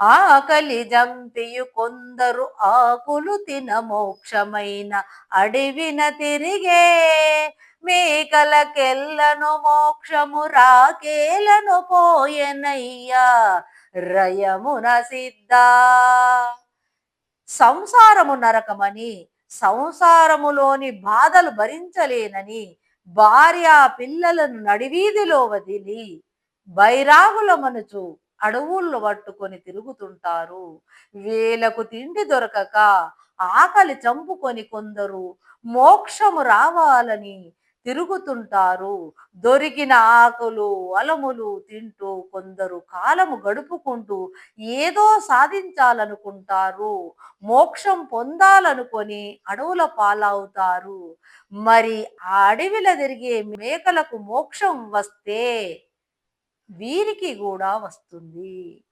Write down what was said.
ఆకలి జంపియు కొందరు ఆకులు తిన మోక్షమైన అడివిన తిరిగే. మేకలకెల్లను మోక్షము రాకేలను పోయెనయ్యా. రయమున సిద్ధ. సంసారము నరకమని సంసారములోని బాధలు భరించలేనని భార్య పిల్లలను నడివీధిలో వదిలి బైరాగులమనుచు అడవుల్లో పట్టుకొని తిరుగుతుంటారు. వేలకు తిండి దొరకక ఆకలి చంపుకొని కొందరు మోక్షము రావాలని తిరుగుతుంటారు. దొరికిన ఆకులు అలములు తింటూ కొందరు కాలము గడుపుకుంటూ ఏదో సాధించాలనుకుంటారు. మోక్షం పొందాలనుకొని అడవుల పాలవుతారు. మరి ఆ అడవిలో తిరిగే మేకలకు మోక్షం వస్తే వీరికి కూడా వస్తుంది.